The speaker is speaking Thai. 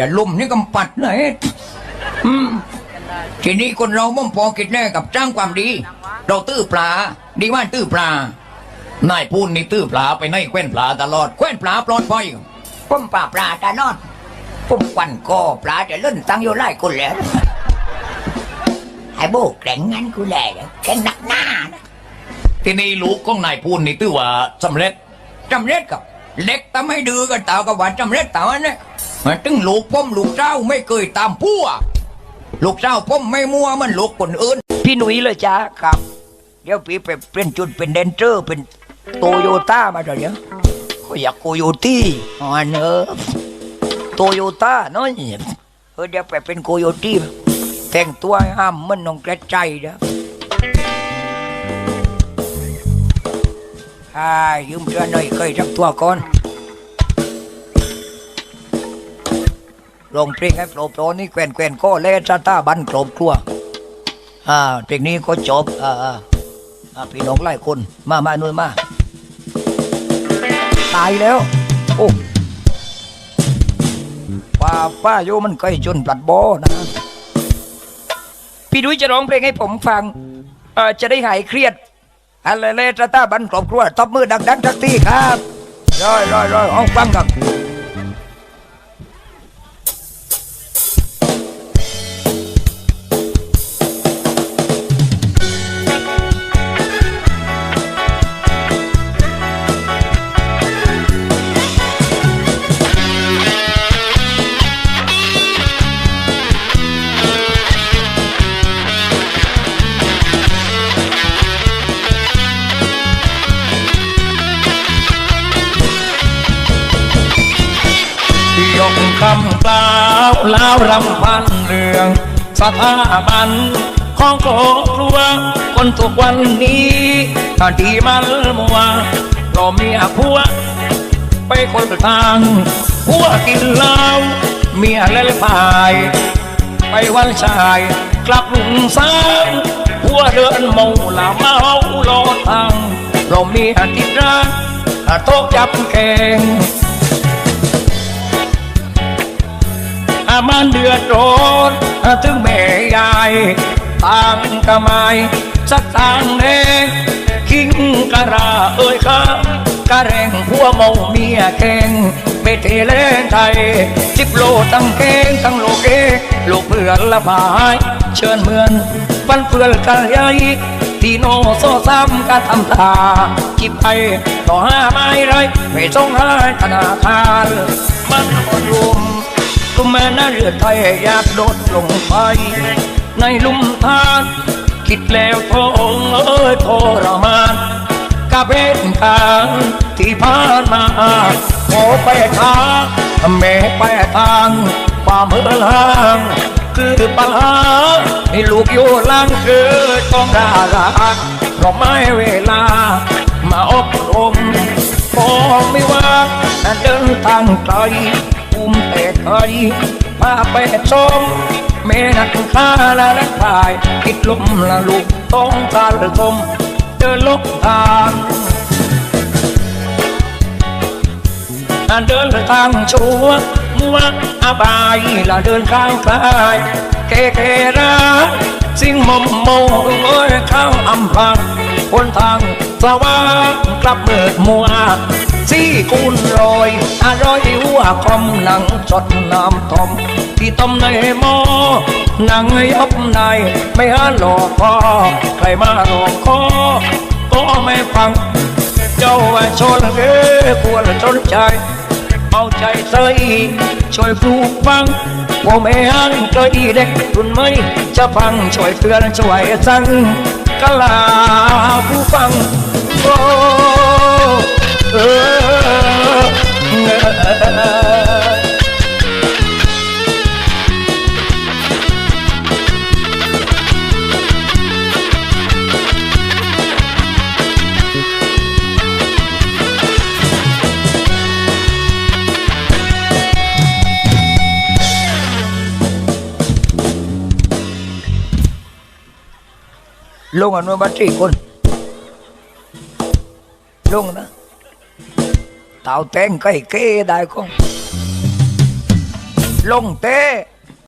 แต่ลุ่มนี่กำปัดเลยอืมทีนี้คนเราม่อมพอกิดแน่กับจ้างความดี เราตื้อปลา ดีว่าตื้อปลานายพูนนี่ตื้อปลาไปในแคว้นปลาตลอดแคว้นปลาปลอดภัยผมปลาปลาตานอนผมควันกอปลาจะเล่นตั้งอยู่ไล่คนแล้วไอ้โบกแกร่งงั้นกูแหล่แกร่งหนักหน้านะทีนี้ลูกของนายพูนนี่ตื้อว่าสำเร็จสำเร็จกับ เล็กแต่ไม่ดื้อกันตากับว่าสำเร็จตาเนี่ยมันตึงลูกพ่อมลูกเจ้าไม่เคยตามพัวลูกเจ้าพ่อมไม่มัวมันลูกคนอื่น พี่หนุ่ยเลยจ้าครับ เดี๋ยวพี่ไปเป็นจุดเป็นเดนเจอร์เป็นโตโยต้ามาเดี๋ยวก็อยากโคโยตี้อ๋อเนอะโตโยต้าเนาะเออเดี๋ยวไปเป็นโคโยตี้แต่งตัวห้ห้ามมันน้องกระใจนะ อ่ายืมเสื้อหน่อยเคยจับตัวก่อนลงเพลงให้โปรโปรนี่แกวนแกวนก็เล่นซาตาบันกรบครัวอ่าเพลงนี้ก็จบอ่าอ่าพี่น้องหลายคนมามาหน่วยมา ตายแล้ว โอ้ป้าป้าโยมันเคยจนปลัดโบอนะ พี่ดุ้ยจะร้องเพลงให้ผมฟังเออจะได้หายเครียด อะไรเลยตาตาบันครอบครัวตบมือดังๆทักทีครับร้อยร้อยร้อยเองฟังกับ ยกคำกล่าวลาวรำพันเรื่องสถาบันของคครัวคนทุกวันนี้ถ้าที่มันมัวเราเมียผัว ไปคนทางผัวกินเหล้าเมียเล่นพาย ไปวันชายกลับลุงสางผัวเดินเมาลาเมาโลดทางเราเมียติดรักโต๊ะจับแกง มันเดือดร้อนถึงแม่ยายต่างกะไมสักต่างแดงคิงกะราเอ้ยข้ากะแรงพัวเมาเมียแกงไปเทเลนไทยจิบโลตั้งแกงตั้งโลเกลูกเพื่อนละบาย เชิญเมือนปันเพื่อนกันใหญ่ที่โนโซซ้ำกะทำตาจิบไปต่อห้าไม้ไรไม่ต้องหาธนาคารมันอ่อนรุมก็แม่น่า เรือไทยอยากโดดลงไป ในลุ่มทาน คิดแล้วทงเอ้ยทรมานกับเหตุการณ์ที่ผ่านมาขอไปทางแม่ไปทางความเฮือลางคือปัญหาให้ลูกอยู่หลังคือต้องด่ารักเพราะไม่เวลา มาอบรมพอไม่ว่าเดินทางไกล ไทยพาไปชมแม่นักข้าและนักพายคิดลมละลูกต้องการชมเดินลกทางเดินทางชัวมัวอาบายละเดินข้างกลายเกเกราสิ่งมอมโมเอ้ยข้างอำพังคนทาง สว่างกลับเบิดมัวซี่คูณรอยอร่อยหัวคอมหนังสดน้ำต้มที่ต้มในหม้อหนังยับใน ไม่หาหลอกคอใครมาหลอกคอก็ไม่ฟัง เจ้าว่าชนเอ้ควรสนใจเอาใจใส่ช่วยปลูกฟังว่าไม่หันเคยเด็กรุ่นไม่จะฟังช่วยเตือนช่วยสั่ง กลาผู้ฟังโอ้ ลงอันนู้นบัตรสี่ค